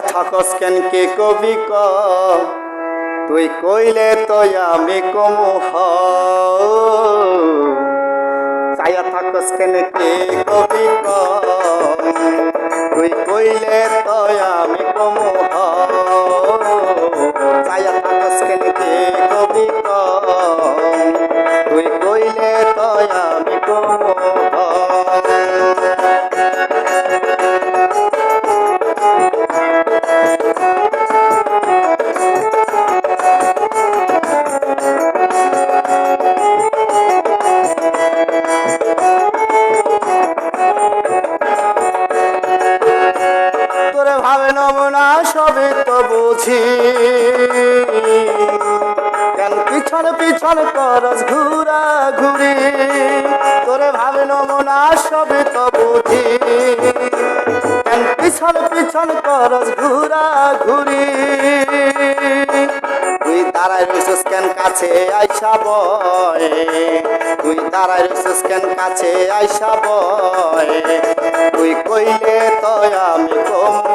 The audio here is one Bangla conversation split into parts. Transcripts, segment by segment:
ছায়া থাকস কেন কে কবি ক। তুই কইলে তো আমি কমু হ। ছায়া থাকস কেন কে কবি ক। তুই কইলে তো আমি কমু হ। ছায়া থাকস কেন কে কবি ক। তুই কইলে তো আমি কমু তো বুঝি। কেন পিছন পিছন করস ঘুরা ঘুরি? তোরে ভাবে নমুনা সবে তো বুঝি। কেন পিছন পিছন করস ঘুরা ঘুরি? তুই দাঁড়াই রইছিস কেন কাছে আইসা বয়? তুই দাঁড়াই রইছিস কেন কাছে আইসা বয়? তুই কইলে তো আমি কমু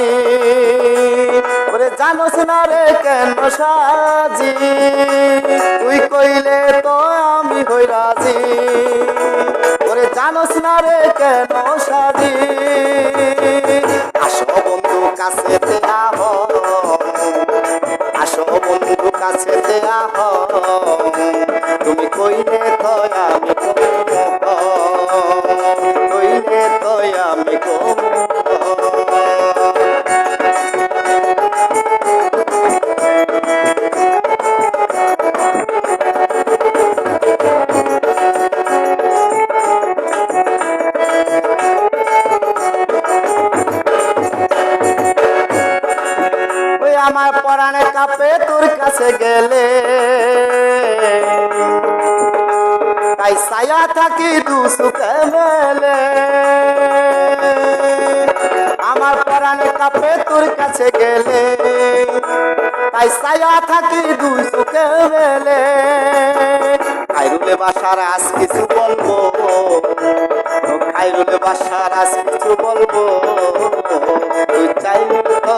রাজি ওরে জানোস না রে কেন সাজি? তুই কইলে তো আমি হই রাজি। ওরে জানোস না রে কেন সাজি? আসো বন্ধু কাছে আহ আসো বন্ধু কাছে আহ তুমি কইলে তো আমি কইলে তো আমি কম আমার পরাণে কাপে তোর কাছে গেলে। তাই সায়া থাকি দুসুকে মেলে। আমার পরাণে কাপে তোর কাছে গেলে। তাই সায়া থাকি দুসুকে মেলে। খাইরুলে বাসার আজ কিছু বলব। খাইরুলে বাসার আজ কিছু বলব। তুই চাইলে তো